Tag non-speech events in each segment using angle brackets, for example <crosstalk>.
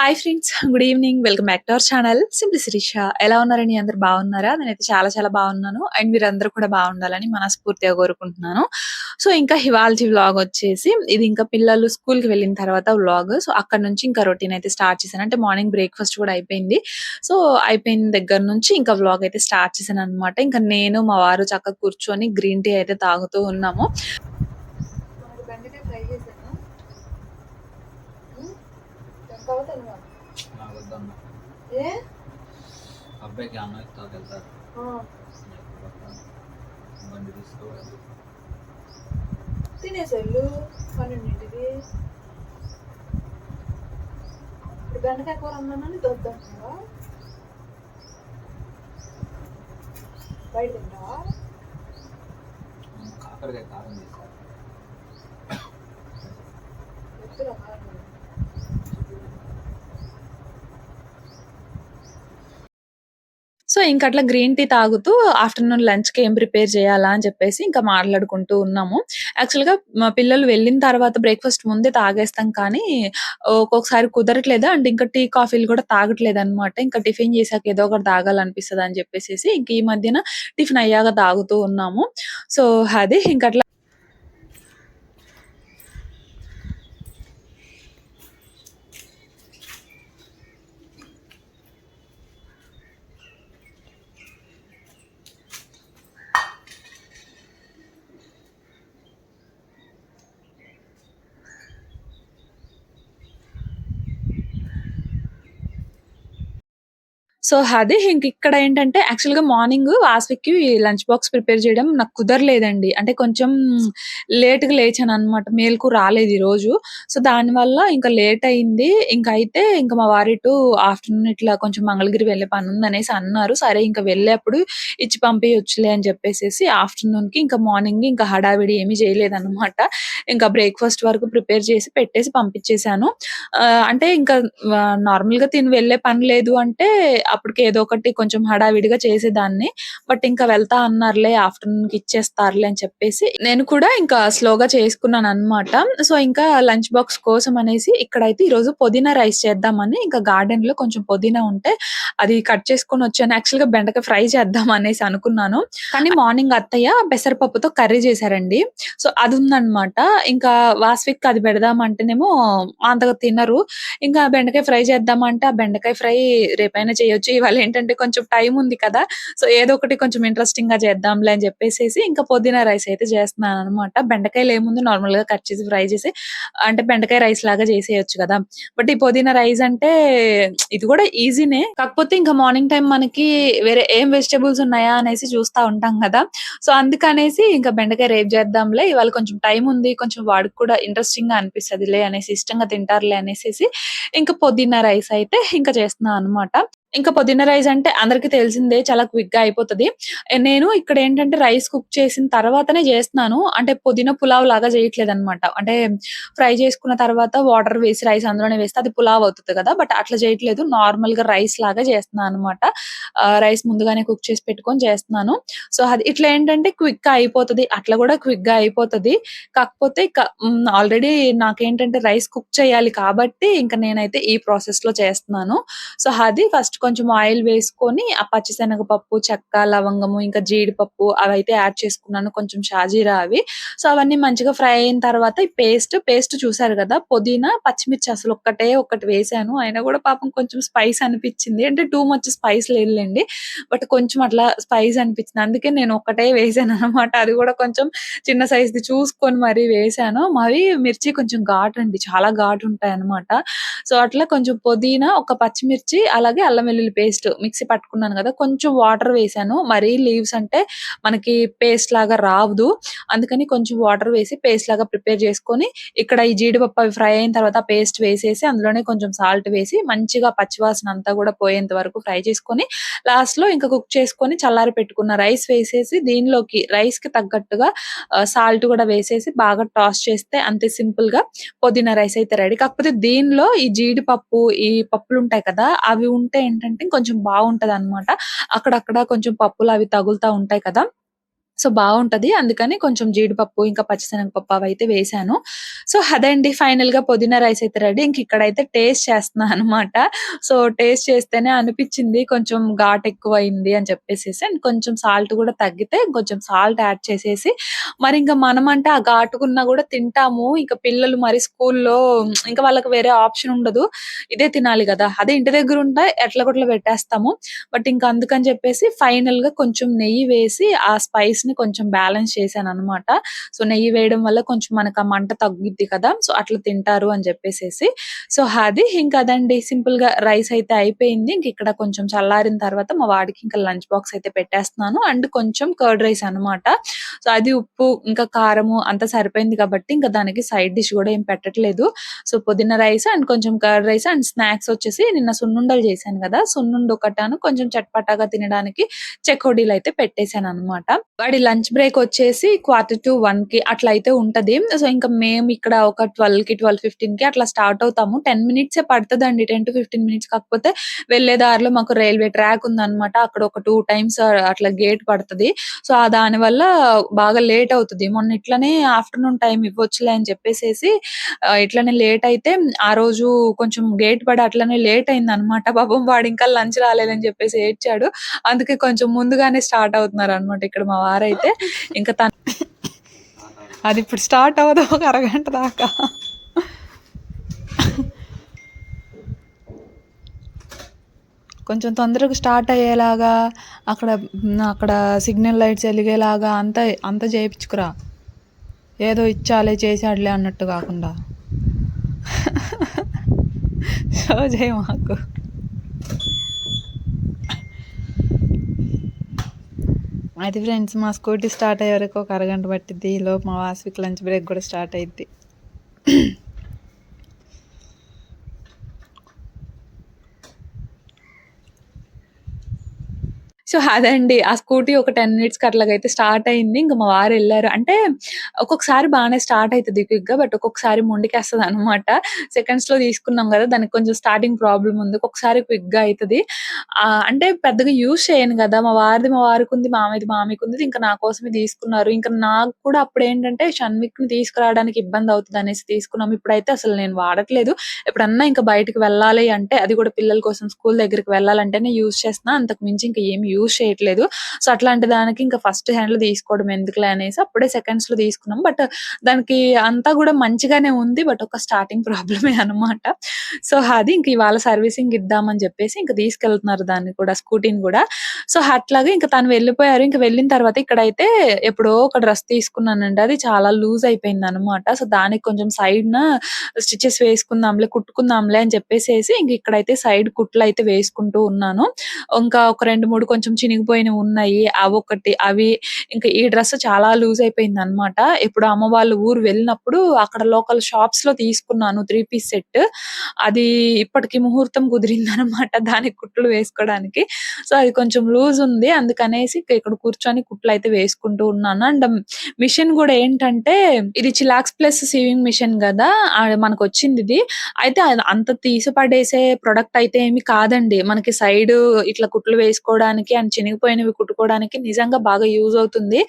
Hi friends good evening welcome back to our channel simply Sirisha ఎలా ఉన్నారండి? అందరు బాగున్నారా? నేనైతే చాలా చాలా బాగున్నాను. అండ్ మీరు కూడా బాగుండాలని మనస్ఫూర్తిగా కోరుకుంటున్నాను. సో ఇంకా హివాల్జీ వ్లాగ్ వచ్చేసి ఇది ఇంకా పిల్లలు స్కూల్కి వెళ్ళిన తర్వాత వ్లాగ్ సో అక్కడ నుంచి ఇంకా రొటీన్ అయితే స్టార్ట్ చేశాను. అంటే మార్నింగ్ బ్రేక్ఫాస్ట్ కూడా అయిపోయింది. సో అయిపోయిన దగ్గర నుంచి ఇంకా వ్లాగ్ అయితే స్టార్ట్ చేశాను అనమాట ఇంకా నేను మా వారు చక్కగా కూర్చొని గ్రీన్ టీ అయితే తాగుతూ ఉన్నాము. ఏ అబ్బాయికి అన్న ఇస్తాను వెళ్తారు. బండి తీసుకోవాలి. తినేసెళ్ళు పన్నెండింటికి. ఇప్పుడు బెండకాయ కూర అన్నానని దొద్దంటావా బయట తింటావా కాకరకాయ కారం చేస్తారు కారం. సో ఇంకా అట్లా గ్రీన్ టీ తాగుతూ ఆఫ్టర్నూన్ లంచ్కి ఏం ప్రిపేర్ చేయాలా అని చెప్పేసి ఇంకా మాట్లాడుకుంటూ ఉన్నాము. యాక్చువల్గా మా పిల్లలు వెళ్ళిన తర్వాత బ్రేక్ఫాస్ట్ ముందే తాగేస్తాం కానీ ఒక్కొక్కసారి కుదరట్లేదు? అండ్ ఇంకా టీ కాఫీలు కూడా తాగట్లేదు అనమాట ఇంకా టిఫిన్ చేశాక ఏదో ఒకటి తాగాలనిపిస్తుంది అని చెప్పేసి ఇంక ఈ మధ్యన టిఫిన్ అయ్యాక తాగుతూ ఉన్నాము. సో అది ఇంక సో అది ఇంక ఇక్కడ ఏంటంటే యాక్చువల్గా మార్నింగ్ వాస్విక్కి లంచ్ బాక్స్ ప్రిపేర్ చేయడం నాకు కుదరలేదండి. అంటే కొంచెం లేట్గా లేచాను అనమాట మేల్కు రాలేదు ఈ రోజు సో దానివల్ల ఇంకా లేట్ అయింది. ఇంకా అయితే ఇంకా మా వారిటు ఆఫ్టర్నూన్ ఇట్లా కొంచెం మంగళగిరి వెళ్ళే పని ఉంది అనేసి అన్నారు. సరే ఇంకా వెళ్ళేప్పుడు ఇచ్చి పంపించచ్చులే అని చెప్పేసి ఆఫ్టర్నూన్కి ఇంకా మార్నింగ్ ఇంకా హడావిడి ఏమీ చేయలేదన్నమాట. ఇంకా బ్రేక్ఫాస్ట్ వరకు ప్రిపేర్ చేసి పెట్టేసి పంపించేశాను. అంటే ఇంకా నార్మల్గా తిని వెళ్ళే పని లేదు అంటే అప్పటికి ఏదో ఒకటి కొంచెం హడావిడిగా చేసేదాన్ని. బట్ ఇంకా వెళ్తా అన్నారులే ఆఫ్టర్నూన్కి ఇచ్చేస్తారులే అని చెప్పేసి నేను కూడా ఇంకా స్లోగా చేసుకున్నాను అన్నమాట సో ఇంకా లంచ్ బాక్స్ కోసం అనేసి ఇక్కడైతే ఈరోజు పుదీనా రైస్ చేద్దామని ఇంకా గార్డెన్లో కొంచెం పుదీనా ఉంటే అది కట్ చేసుకొని వచ్చాను. యాక్చువల్గా బెండకాయ ఫ్రై చేద్దాం అనేసి అనుకున్నాను. కానీ మార్నింగ్ అత్తయ్య పెసరపప్పుతో కర్రీ చేశారండి. సో అది ఉందన్నమాట. ఇంకా వాస్విక్ అది పెడదామంటేనేమో అంతగా తినరు. ఇంకా బెండకాయ ఫ్రై చేద్దామంటే ఆ బెండకాయ ఫ్రై రేపైనా చేయొచ్చు. ఇవాళ ఏంటంటే కొంచెం టైం ఉంది కదా సో ఏదో ఒకటి కొంచెం ఇంట్రెస్టింగ్గా చేద్దాంలే అని చెప్పేసి ఇంకా పుదీనా రైస్ అయితే చేస్తున్నాను అనమాట బెండకాయలు ఏముంది నార్మల్గా కట్ చేసి ఫ్రై చేసి అంటే బెండకాయ రైస్ లాగా చేసేయచ్చు కదా. బట్ ఈ పుదీనా రైస్ అంటే ఇది కూడా ఈజీనే కాకపోతే ఇంకా మార్నింగ్ టైం మనకి వేరే ఏం వెజిటేబుల్స్ ఉన్నాయా అనేసి చూస్తా ఉంటాం కదా. సో అందుకనేసి ఇంకా బెండకాయ రేపు చేద్దాంలే. ఇవాళ కొంచెం టైం ఉంది కొంచెం వాడికి కూడా ఇంట్రెస్టింగ్గా అనిపిస్తదిలే అనేసి ఇష్టంగా తింటారులే అనేసి ఇంకా పుదీనా రైస్ అయితే ఇంకా చేస్తున్నాను అనమాట ఇంకా పుదీనా రైస్ అంటే అందరికి తెలిసిందే చాలా క్విక్గా అయిపోతది. నేను ఇక్కడ ఏంటంటే రైస్ కుక్ చేసిన తర్వాతనే చేస్తున్నాను. అంటే పుదీనా పులావ్ లాగా చేయట్లేదు అనమాట అంటే ఫ్రై చేసుకున్న తర్వాత వాటర్ వేసి రైస్ అందులోనే వేస్తే అది పులావ్ అవుతుంది కదా. బట్ అట్లా చేయట్లేదు. నార్మల్గా రైస్ లాగా చేస్తున్నాను అనమాట రైస్ ముందుగానే కుక్ చేసి పెట్టుకొని చేస్తున్నాను. సో అది ఇట్లా ఏంటంటే క్విక్గా అయిపోతది. అట్లా కూడా క్విక్గా అయిపోతది. కాకపోతే ఆల్రెడీ నాకేంటంటే రైస్ కుక్ చేయాలి కాబట్టి ఇంకా నేనైతే ఈ ప్రాసెస్లో చేస్తున్నాను. సో అది ఫస్ట్ కొంచెం ఆయిల్ వేసుకొని ఆ పచ్చిశనగపప్పు చెక్క లవంగము ఇంకా జీడిపప్పు అవి అయితే యాడ్ చేసుకున్నాను. కొంచెం షాజీరా అవి. సో అవన్నీ మంచిగా ఫ్రై అయిన తర్వాత ఈ పేస్ట్ పేస్ట్ చూసారు కదా? పుదీనా పచ్చిమిర్చి అసలు ఒక్కటే ఒక్కటి వేసాను. అయినా కూడా పాపం కొంచెం స్పైస్ అనిపించింది. అంటే టూ మచ్ స్పైస్ లేదులేండి. బట్ కొంచెం అట్లా స్పైస్ అనిపించింది. అందుకే నేను ఒక్కటే వేసాను అనమాట. అది కూడా కొంచెం చిన్న సైజ్ది చూసుకొని మరీ వేసాను. మరి మిర్చి కొంచెం ఘాటు అండి చాలా ఘాటు ఉంటాయి అనమాట సో అట్లా కొంచెం పుదీనా ఒక పచ్చిమిర్చి అలాగే అల్లం వెల్లుల్లి పేస్ట్ మిక్సీ పట్టుకున్నాను కదా కొంచెం వాటర్ వేసాను. మరీ లీవ్స్ అంటే మనకి పేస్ట్ లాగా రావదు. అందుకని కొంచెం వాటర్ వేసి పేస్ట్ లాగా ప్రిపేర్ చేసుకొని ఇక్కడ ఈ జీడిపప్పు అవి ఫ్రై అయిన తర్వాత పేస్ట్ వేసేసి అందులోనే కొంచెం సాల్ట్ వేసి మంచిగా పచ్చివాసన అంతా కూడా పోయేంత వరకు ఫ్రై చేసుకొని లాస్ట్లో ఇంకా కుక్ చేసుకొని చల్లారి పెట్టుకున్న రైస్ వేసేసి దీనిలోకి రైస్కి తగ్గట్టుగా సాల్ట్ కూడా వేసేసి బాగా టాస్ చేస్తే అంతే సింపుల్గా పుదీనా రైస్ అయితే రెడీ కాకపోతే దీనిలో ఈ జీడిపప్పు ఈ పప్పులు ఉంటాయి కదా అవి ఉంటే ఏంటంటే కొంచెం బాగుంటది అనమాట అక్కడక్కడ కొంచెం పప్పులు అవి తగులుతా ఉంటాయి కదా. సో, బాగుంటుంది అందుకని కొంచెం జీడిపప్పు, ఇంకా పచ్చిశనగపప్పు అవైతే వేసాను సో, అదండి ఫైనల్‌గా పుదీనా రైస్ అయితే రెడీ. ఇంక ఇక్కడైతే టేస్ట్ చేస్తున్నా అనమాట. సో, టేస్ట్ చేస్తేనే అనిపించింది కొంచెం ఘాట్ ఎక్కువ అయింది అని చెప్పేసేసి అండ్ కొంచెం సాల్ట్ కూడా తగ్గితే కొంచెం సాల్ట్ యాడ్ చేసేసి మరి ఇంకా మనం మనమంటే ఆ ఘాటుకున్నా కూడా తింటాము. ఇంకా పిల్లలు మరి స్కూల్లో ఇంకా వాళ్ళకి వేరే ఆప్షన్ ఉండదు. ఇదే తినాలి కదా అదే ఇంటి దగ్గర ఉంటే ఎట్లా గొట్ల పెట్టేస్తాము. బట్ ఇంకా అందుకని చెప్పేసి ఫైనల్గా కొంచెం నెయ్యి వేసి ఆ స్పైస్ ని కొంచెం బ్యాలెన్స్ చేశాననమాట. సో, నెయ్యి వేయడం వల్ల కొంచెం మనకు ఆ మంట తగ్గుద్ది కదా! సో, అట్లా తింటారు అని చెప్పేసేసి సో, అది ఇంకా అదండి సింపుల్‌గా రైస్ అయితే అయిపోయింది. ఇంక ఇక్కడ కొంచెం చల్లారిన తర్వాత మా వాడికి ఇంకా లంచ్ బాక్స్ అయితే పెట్టేస్తున్నాను. అండ్ కొంచెం కర్డ్ రైస్ అనమాట. సో, అది ఉప్పు, ఇంకా కారము అంత సరిపోయింది కాబట్టి ఇంకా దానికి సైడ్ డిష్ కూడా ఏం పెట్టట్లేదు. సో, పుదీనా రైస్ అండ్ కొంచెం కర్డ్ రైస్ అండ్ స్నాక్స్ వచ్చేసి నిన్న సున్నుండలు చేశాను కదా సున్నుండ ఒకటాను కొంచెం చట్పటాగా తినడానికి చెకోడీలు అయితే పెట్టేశాను అనమాట వాడి లంచ్ బ్రేక్ వచ్చేసి 12:45కి అట్లా అయితే ఉంటది. సో, ఇంకా మేము ఇక్కడ ఒక 12కి, 12:15కి అట్లా స్టార్ట్ అవుతాము. 10 మినిట్సే పడతదండి. 10-15 మినిట్స్ కాకపోతే వెళ్ళే దారిలో మాకు రైల్వే ట్రాక్ ఉందనమాట. అక్కడ ఒక టూ టైమ్స్ అట్లా గేట్ పడతది. సో, ఆ దానివల్ల బాగా లేట్ అవుతది. మొన్న ఇట్లనే ఆఫ్టర్‌నూన్ టైం ఇవ్వచ్చులే అని చెప్పేసేసి ఇట్లనే లేట్ అయితే ఆ రోజు కొంచెం గేట్ పడి అట్లనే లేట్ అయిందనమాట. పాపం వాడింకా లంచ్ రాలేదని చెప్పేసి ఏడ్చాడు. అందుకే కొంచెం ముందుగానే స్టార్ట్ అవుతున్నారనమాట ఇక్కడ మా అయితే ఇంకా తను అదిప్పుడు స్టార్ట్ అవ్వదు ఒక అరగంట దాకా. కొంచెం తొందరగా స్టార్ట్ అయ్యేలాగా అక్కడ అక్కడ సిగ్నల్ లైట్స్ వెలిగేలాగా అంతా అంతా చేయించుకురా ఏదో ఇచ్చాలే, చేశాడులే అన్నట్టు కాకుండా <laughs> షో చేయమాకు. అది ఫ్రెండ్స్ మా స్కూటీ స్టార్ట్ అయ్యే వరకు ఒక అరగంట పట్టిద్ది. ఈలోపు మా వాస్విక్ లంచ్ బ్రేక్ కూడా స్టార్ట్ అయిద్ది. సో, అదండి. ఆ స్కూటీ ఒక 10 మినిట్స్‌కి అట్లాగైతే స్టార్ట్ అయింది. ఇంక మా వారు వెళ్ళారు అంటే ఒక్కొక్కసారి బాగానే స్టార్ట్ అయితది క్విక్‌గా. బట్ ఒక్కొక్కసారి మొండికేస్తదనమాట. సెకండ్స్‌లో తీసుకున్నాం కదా దానికి కొంచెం స్టార్టింగ్ ప్రాబ్లం ఉంది. ఒక్కొక్కసారి క్విక్‌గా గా ఆహ్, అంటే పెద్దగా యూజ్ చేయను కదా మా వారిది మా వారికి ఉంది మామిది మామికి ఉంది ఇంకా నా కోసమే తీసుకున్నారు. ఇంకా నాకు కూడా అప్పుడు అప్పుడేంటంటే షణ్విక్‌ని తీసుకురావడానికి ఇబ్బంది అవుతది అనేసి తీసుకున్నాం. ఇప్పుడైతే అసలు నేను వాడట్లేదు. ఎప్పుడన్నా ఇంకా బయటకు వెళ్ళాలి అంటే అది కూడా పిల్లల కోసం స్కూల్ దగ్గరికి వెళ్ళాలంటేనే యూజ్ చేస్తున్నా. అంతకు మించి ఇంకా ఏమి యూజ్ చేయట్లేదు. సో, అట్లాంటి దానికి ఇంకా ఫస్ట్ హ్యాండ్‌లో తీసుకోవడం ఎందుకులే అనేసి అప్పుడే సెకండ్స్‌లో తీసుకున్నాం. బట్ దానికి అంతా కూడా మంచిగానే ఉంది. బట్ ఒక స్టార్టింగ్ ప్రాబ్లమే అనమాట. సో, అది ఇంక ఇవాళ సర్వీసింగ్ ఇద్దామని చెప్పేసి ఇంకా తీసుకెళ్తున్నారు దాన్ని కూడా స్కూటీని కూడా సో, అట్లాగే ఇంకా తను వెళ్ళిపోయారు. ఇంకా వెళ్ళిన తర్వాత ఇక్కడైతే ఎప్పుడో ఒక డ్రెస్ తీసుకున్నానండి. అది చాలా లూజ్ అయిపోయింది అనమాట సో, దానికి కొంచెం సైడ్‌న స్టిచెస్ వేసుకుందాంలే, కుట్టుకుందాంలే అని చెప్పేసేసి ఇంక ఇక్కడైతే సైడ్ కుట్లు అయితే వేసుకుంటూ ఉన్నాను. ఇంకా ఒక 2, 3 కొంచెం చినిగిపోయినవి ఉన్నాయి. అవొకటి అవి ఇంకా ఈ డ్రెస్ చాలా లూజ్ అయిపోయింది అనమాట ఇప్పుడు అమ్మ వాళ్ళ ఊరు వెళ్ళినప్పుడు అక్కడ లోకల్ షాప్స్లో తీసుకున్నాను త్రీ పీస్ సెట్. అది ఇప్పటికి ముహూర్తం కుదిరిందనమాట <laughs> దానికి కుట్లు వేసుకోవడానికి. సో, అది కొంచెం లూజ్ ఉంది. అందుకనేసి ఇక్కడ కూర్చొని కుట్లు అయితే వేసుకుంటూ ఉన్నాను. అండ్ మిషన్ కూడా ఏంటంటే ఇది చిలాక్స్ ప్లస్ సీవింగ్ మిషన్ గదా! వచ్చింది ఇది అయితే అంత తీసి పడేసే ప్రొడక్ట్ అయితే ఏమి కాదండి. మనకి సైడ్ ఇట్లా కుట్లు వేసుకోవడానికి అండ్ చినిగిపోయినవి కుట్టుకోవడానికి నిజంగా బాగా యూజ్ అవుతుంది.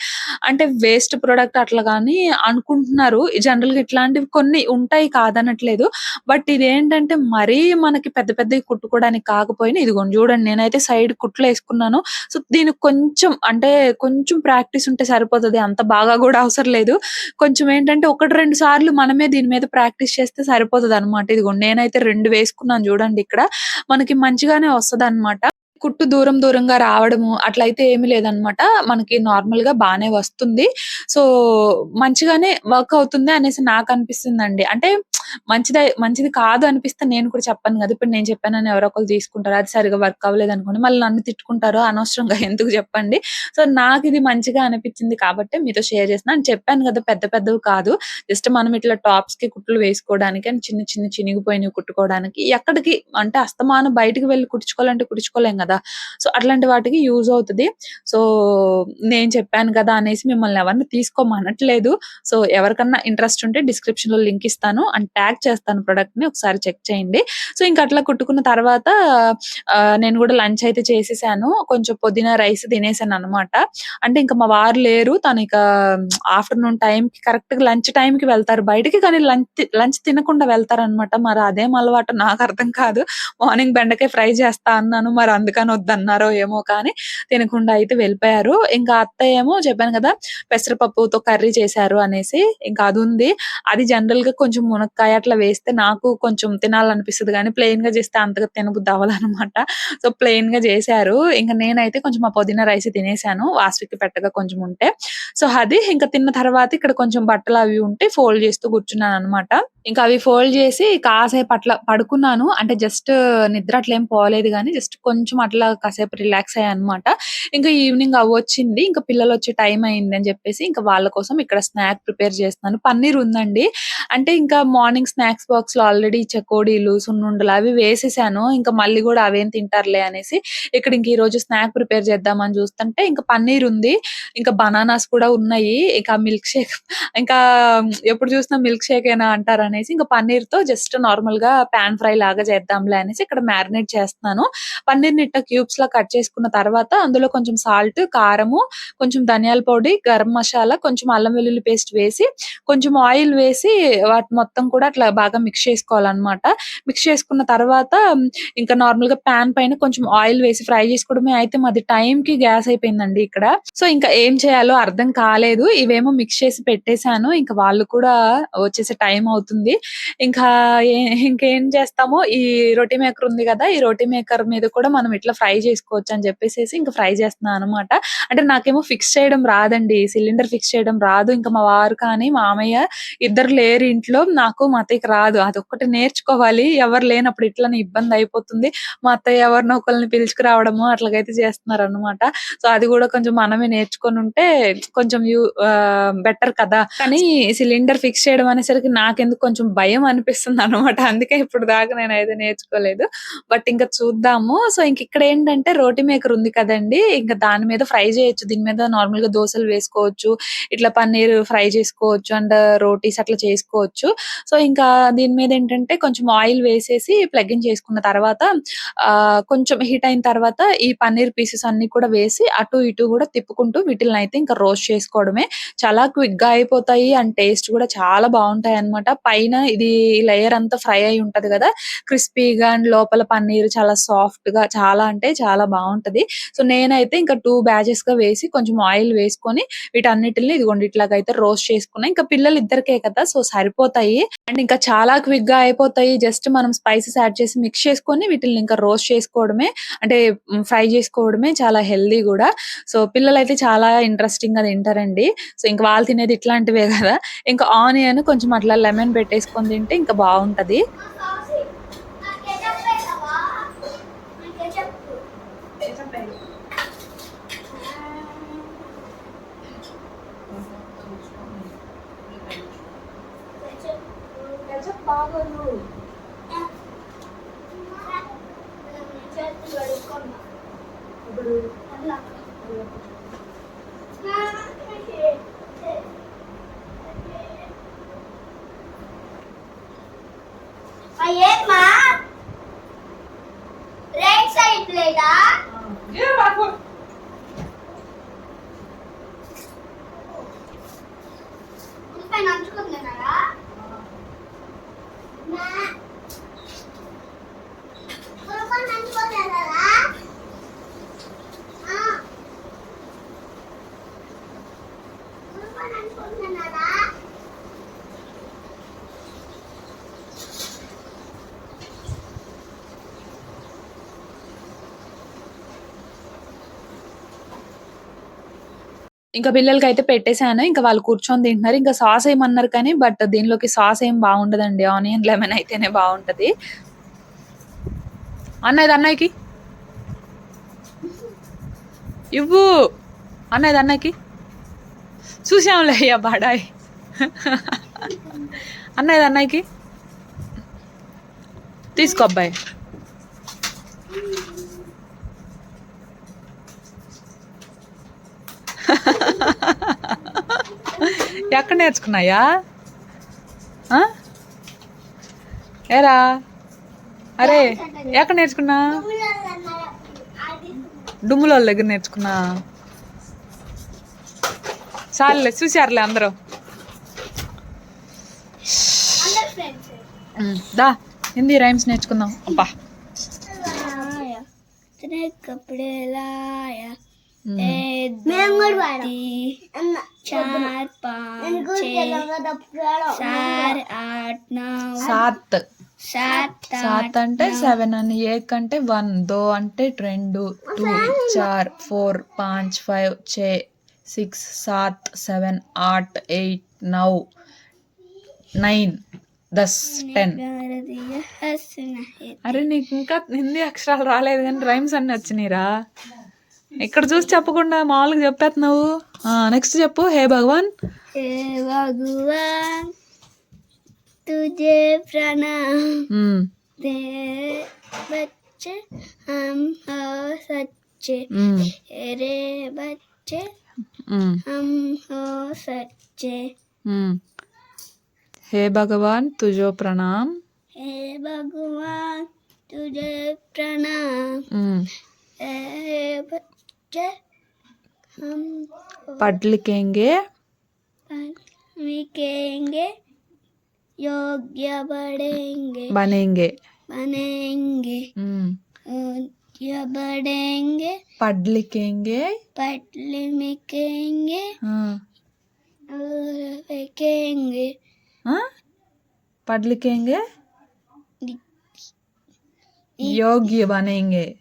అంటే వేస్ట్ ప్రోడక్ట్ అట్లా కానీ అనుకుంటున్నారు. జనరల్‌గా ఇట్లాంటివి కొన్ని ఉంటాయి కాదనట్లేదు. బట్ ఇదేంటంటే మరీ మనకి పెద్ద పెద్దవి కుట్టుకోవడానికి కాకపోయినా ఇదిగోండి చూడండి నేనైతే సైడ్ కుట్లేసుకున్నాను. సో, దీనికి కొంచెం అంటే కొంచెం ప్రాక్టీస్ ఉంటే సరిపోతుంది అంత బాగా కూడా అవసరం లేదు. కొంచెం ఏంటంటే 1, 2 సార్లు మనమే దీని మీద ప్రాక్టీస్ చేస్తే సరిపోతదనమాట. ఇదిగోండి నేనైతే రెండు వేసుకున్నాను చూడండి ఇక్కడ. మనకి మంచిగానే వస్తదనమాట. కుట్టు దూరం దూరంగా రావడము అట్లయితే ఏమి లేదనమాట. మనకి నార్మల్గా బాగానే వస్తుంది. సో, మంచిగానే వర్క్ అవుతుంది అనేసి నాకు అనిపిస్తుందండి అంటే మంచిదే మంచిది కాదు అనిపిస్తే నేను కూడా చెప్పాను కదా ఇప్పుడు నేను చెప్పానని ఎవరో ఒకరు తీసుకుంటారు. అది సరిగ్గా వర్క్ అవ్వలేదు అనుకోండి మళ్ళీ నన్ను తిట్టుకుంటారు. అనవసరంగా <laughs> ఎందుకు చెప్పండి. సో, నాకు ఇది మంచిగా అనిపించింది కాబట్టి మీతో షేర్ చేసిన చెప్పాను కదా పెద్ద పెద్దవి కాదు. జస్ట్ మనం ఇట్లా టాప్స్కి కుట్లు వేసుకోవడానికి అండ్ చిన్న చిన్న చినిగిపోయినవి కుట్టుకోవడానికి ఎక్కడికి అంటే అస్తమానం బయటికి వెళ్ళి కుట్టించుకోవాలంటే కుట్టించుకోలేం కదా కదా. సో అట్లాంటి వాటికి యూజ్ అవుతుంది. సో నేను చెప్పాను కదా అనేసి మిమ్మల్ని ఎవరిని తీసుకోమనట్లేదు. సో ఎవరికన్నా ఇంట్రెస్ట్ ఉంటే డిస్క్రిప్షన్లో లింక్ ఇస్తాను. అండ్ ట్యాగ్ చేస్తాను ప్రొడక్ట్ని ఒకసారి చెక్ చేయండి. సో ఇంకా అట్లా కుట్టుకున్న తర్వాత నేను కూడా లంచ్ అయితే చేసేసాను. కొంచెం పుదీనా రైస్ తినేసాను అనమాట అంటే ఇంకా మా వారు లేరు. తను ఇక ఆఫ్టర్నూన్ టైం కి కరెక్ట్గా లంచ్ టైం కి వెళ్తారు. బయటికి కానీ లంచ్ లంచ్ తినకుండా వెళ్తారనమాట మరి అదేం అలవాటు? నాకు అర్థం కాదు. మార్నింగ్ బెండకాయ ఫ్రై చేస్తా అన్నాను. మరి అందుకని వద్దన్నారో ఏమో కానీ తినకుండా అయితే వెళ్ళిపోయారు. ఇంకా అత్త ఏమో చెప్పాను కదా పెసరపప్పుతో కర్రీ చేశారు అనేసి. ఇంకా అది ఉంది. అది జనరల్గా కొంచెం మునక్కాయ అట్లా వేస్తే నాకు కొంచెం తినాలనిపిస్తుంది కానీ ప్లెయిన్గా చేస్తే అంతగా తినబుద్ది అవ్వాలన్నమాట సో ప్లెయిన్గా చేశారు. ఇంకా నేనైతే కొంచెం ఆ పుదీనా రైస్ తినేసాను వాస్వికి పెట్టగా కొంచెం ఉంటే. సో అది ఇంకా తిన్న తర్వాత ఇక్కడ కొంచెం బట్టలు అవి ఉంటే ఫోల్డ్ చేస్తూ కూర్చున్నాను అనమాట ఇంకా అవి ఫోల్డ్ చేసి కాసేపు అట్లా పడుకున్నాను. అంటే జస్ట్ నిద్ర అట్లా ఏం పోలేదు కానీ జస్ట్ కొంచెం అట్లా కాసేపు రిలాక్స్ అయ్యా అనమాట ఇంకా ఈవినింగ్ అవ్వొచ్చింది ఇంకా పిల్లలు వచ్చే టైం అయింది అని చెప్పేసి ఇంకా వాళ్ళ కోసం ఇక్కడ స్నాక్ ప్రిపేర్ చేస్తున్నాను. పన్నీర్ ఉందండి. అంటే ఇంకా మార్నింగ్ స్నాక్స్ బాక్స్లో ఆల్రెడీ చకోడీలు సున్నుండలు అవి వేసేసాను. ఇంకా మళ్ళీ కూడా అవేం తింటారులే అనేసి ఇక్కడ ఇంక ఈ రోజు స్నాక్ ప్రిపేర్ చేద్దామని చూస్తుంటే ఇంకా పన్నీర్ ఉంది. ఇంకా బనానాస్ కూడా ఉన్నాయి. ఇంకా మిల్క్ షేక్. ఇంకా ఎప్పుడు చూసినా మిల్క్ షేక్ ఏనా అంటారు అనేసి ఇంకా పన్నీర్తో జస్ట్ నార్మల్గా పాన్ ఫ్రై లాగా చేద్దాంలే అనేసి ఇక్కడ మ్యారినేట్ చేస్తున్నాను. పన్నీర్ నిట్ట క్యూబ్స్ లా కట్ చేసుకున్న తర్వాత అందులో కొంచెం సాల్ట్ కారము కొంచెం ధనియాల పొడి గరం మసాలా కొంచెం అల్లం వెల్లుల్లి పేస్ట్ వేసి కొంచెం ఆయిల్ వేసి వాటి మొత్తం కూడా అట్లా బాగా మిక్స్ చేసుకోవాలన్నమాట. మిక్స్ చేసుకున్న తర్వాత ఇంకా నార్మల్గా పాన్ పైన కొంచెం ఆయిల్ వేసి ఫ్రై చేసుకోవడమే అయితే మాది టైం కి గ్యాస్ అయిపోయిందండి ఇక్కడ. సో ఇంకా ఏం చేయాలో అర్థం కాలేదు. ఇవేమో మిక్స్ చేసి పెట్టేశాను. ఇంకా వాళ్ళు కూడా వచ్చేసే టైం అవుతుంది. ఇంకా ఇంకేం చేస్తామో ఈ రోటీ మేకర్ ఉంది కదా ఈ రోటీ మేకర్ మీద కూడా మనం ఇట్లా ఫ్రై చేసుకోవచ్చు అని చెప్పేసి ఇంకా ఫ్రై చేస్తున్నాను అనమాట అంటే నాకేమో ఫిక్స్ చేయడం రాదండి. సిలిండర్ ఫిక్స్ చేయడం రాదు. ఇంకా మా వారు కానీ మామయ్య ఇద్దరు లేరు ఇంట్లో. నాకు మా అత్తయ్యకి రాదు. అదొక్కటి నేర్చుకోవాలి. ఎవరు లేనప్పుడు ఇట్లనే ఇబ్బంది అయిపోతుంది. మా అత్తయ్య ఎవరినో ఒకరిని పిలుచుకురావడము అట్లాగైతే చేస్తున్నారు అనమాట సో అది కూడా కొంచెం మనమే నేర్చుకొని ఉంటే కొంచెం యూ బెటర్ కదా. కానీ సిలిండర్ ఫిక్స్ చేయడం అనేసరికి నాకెందుకు కొంచెం భయం అనిపిస్తుంది అనమాట అందుకే ఇప్పుడు దాకా నేను అయితే నేర్చుకోలేదు. బట్ ఇంకా చూద్దాము. సో ఇంక ఇక్కడ ఏంటంటే రోటీ మేకర్ ఉంది కదండి. ఇంకా దాని మీద ఫ్రై చేయొచ్చు. దీని మీద నార్మల్గా దోశలు వేసుకోవచ్చు. ఇట్లా పన్నీర్ ఫ్రై చేసుకోవచ్చు. అండ్ రోటీస్ అట్లా చేసుకోవచ్చు. సో ఇంకా దీని మీద ఏంటంటే కొంచెం ఆయిల్ వేసేసి ప్లగ్ ఇన్ చేసుకున్న తర్వాత కొంచెం హీట్ అయిన తర్వాత ఈ పన్నీర్ పీసెస్ అన్ని కూడా వేసి అటు ఇటు కూడా తిప్పుకుంటూ వీటిని అయితే ఇంకా రోస్ట్ చేసుకోవడమే. చాలా క్విక్గా అయిపోతాయి. అండ్ టేస్ట్ కూడా చాలా బాగుంటాయి అన్నమాట పైన ఇది లేయర్ అంతా ఫ్రై అయి ఉంటది కదా. క్రిస్పీగా అండ్ లోపల పన్నీర్ చాలా సాఫ్ట్గా చాలా అంటే చాలా బాగుంటది. సో నేనైతే ఇంకా టూ బ్యాచెస్గా వేసి కొంచెం ఆయిల్ వేసుకొని వీటన్నిటిని ఇదిగోండి ఇట్లాగైతే రోస్ట్ చేసుకున్నా. ఇంకా పిల్లలు ఇద్దరికే కదా సో సరిపోతాయి. అండ్ ఇంకా చాలా క్విక్గా అయిపోతాయి. జస్ట్ మనం స్పైసెస్ యాడ్ చేసి మిక్స్ చేసుకొని వీటిని ఇంకా రోస్ట్ చేసుకోవడమే అంటే ఫ్రై చేసుకోవడమే చాలా హెల్దీ కూడా. సో పిల్లలు అయితే చాలా ఇంట్రెస్టింగ్గా తింటారండి. సో ఇంకా వాళ్ళు తినేది ఇట్లాంటివే కదా. ఇంకా ఆనియన్ కొంచెం అట్లా లెమన్ పెట్టి పెట్టేసుకొని తింటే ఇంకా బాగుంటది. ఏమ్మా ఇంకా పిల్లలకి అయితే పెట్టేశాను. ఇంకా వాళ్ళు కూర్చొని తింటున్నారు. ఇంకా సాస్ ఏమన్నారు కానీ బట్ దీనిలోకి సాస్ ఏం బాగుండదండి. ఆనియన్ లెమన్ అయితేనే బాగుంటది. అన్నది అన్నయ్యకి. ఇవ్వు. అన్నది అన్నయ్యకి. చూసాంలే అయ్యా బాడాయ్. అన్నది అన్నయ్యకి. తీసుకో అబ్బాయి. <laughs> ఎక్కడ నేర్చుకున్నాయా? ఏరా? అరే ఎక్కడ నేర్చుకున్నా? డుమ్ముల దగ్గర నేర్చుకున్నా. చాలులే చూసారులే అందరూ. దా హిందీ రైమ్స్ నేర్చుకుందాం. అబ్బా. तेरे कपड़े लाया ఉమ్. మేము కూడా चार पाँच छः चार आठ नौ సాత్ सात సాత్ అంటే సెవెన్ అని ఏక్ అంటే వన్ దో అంటే రెండు టూ చార్ ఫోర్ పాంచ్ ఫైవ్ ఛే సిక్స్ సాత్ సెవెన్ ఆట్ ఎయిట్ నౌ నైన్ దస్ టెన్ कर दिया हंसना है అరే నీకు ఇంకా హిందీ అక్షరాలు రాలేదు కానీ రైమ్స్ అన్ని వచ్చినాయిరా ఇక్కడ చూసి చెప్పకుండా మామూలుగా చెప్పేస్తున్నావు నెక్స్ట్ చెప్పు హే భగవాన్ हे भगवान तुझे प्रणाम ఉమ్, तेरे बच्चे हम हो सच्चे ఉమ్, तेरे बच्चे ఉమ్, हम हो सच्चे ఉమ్. హే భగవాన్ తుజో ప్రణామ్ हे भगवान तुझे प्रणाम ఉమ్. हम पढ़ लिखेंगे। लिखेंगे योग्य बढ़ेंगे। बनेंगे। बनेंगे। हम्म। योग्य बढ़ेंगे। पढ़ लिखेंगे। पढ़ लिखेंगे। हाँ। लिखेंगे। हाँ? पढ़ लिखेंगे। योग्य बनेंगे।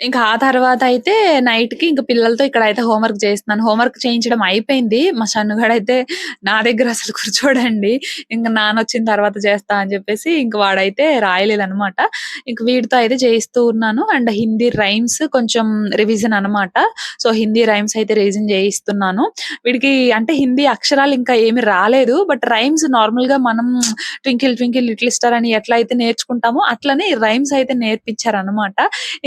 ఇంకా ఆ తర్వాత అయితే నైట్కి ఇంకా పిల్లలతో ఇక్కడ అయితే హోంవర్క్ చేస్తున్నాను. హోంవర్క్ చేయించడం అయిపోయింది. మా సన్నుగాడు అయితే నా దగ్గర అసలు కూర్చోడండి. ఇంకా నాన్న వచ్చిన తర్వాత చేస్తా అని చెప్పేసి ఇంక వాడైతే రాయలేదు అనమాట ఇంక వీడితో అయితే చేయిస్తూ ఉన్నాను. అండ్ హిందీ రైమ్స్ కొంచెం రివిజన్ అన్నమాట. సో హిందీ రైమ్స్ అయితే రివిజన్ చేయిస్తున్నాను. వీడికి అంటే హిందీ అక్షరాలు ఇంకా ఏమి రాలేదు. బట్ రైమ్స్ నార్మల్గా మనం ట్వింకిల్ ట్వింకిల్ లిటిల్ స్టార్ అని ఎట్లా అయితే నేర్చుకుంటామో అట్లనే రైమ్స్ అయితే నేర్పించారనమాట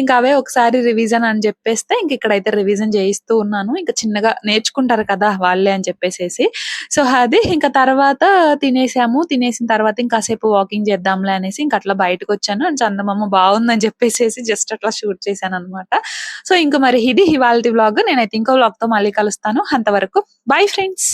ఇంకా అవే ఒకసారి రివిజన్ అని చెప్పేస్తే ఇంక ఇక్కడైతే రివిజన్ చేయిస్తూ ఉన్నాను. ఇంకా చిన్నగా నేర్చుకుంటారు కదా వాళ్ళే అని చెప్పేసేసి. సో అది ఇంకా తర్వాత తినేసాము. తినేసిన తర్వాత ఇంకాసేపు వాకింగ్ చేద్దాంలే అనేసి ఇంకా అట్లా బయటకు వచ్చాను అండ్ చందమామ బాగుందని చెప్పేసేసి జస్ట్ అట్లా షూట్ చేశాను అనమాట సో ఇంకా మరి ఇది ఇవాళ వ్లాగ్ నేనైతే ఇంకో వ్లాగ్తో మళ్ళీ కలుస్తాను. అంతవరకు బై ఫ్రెండ్స్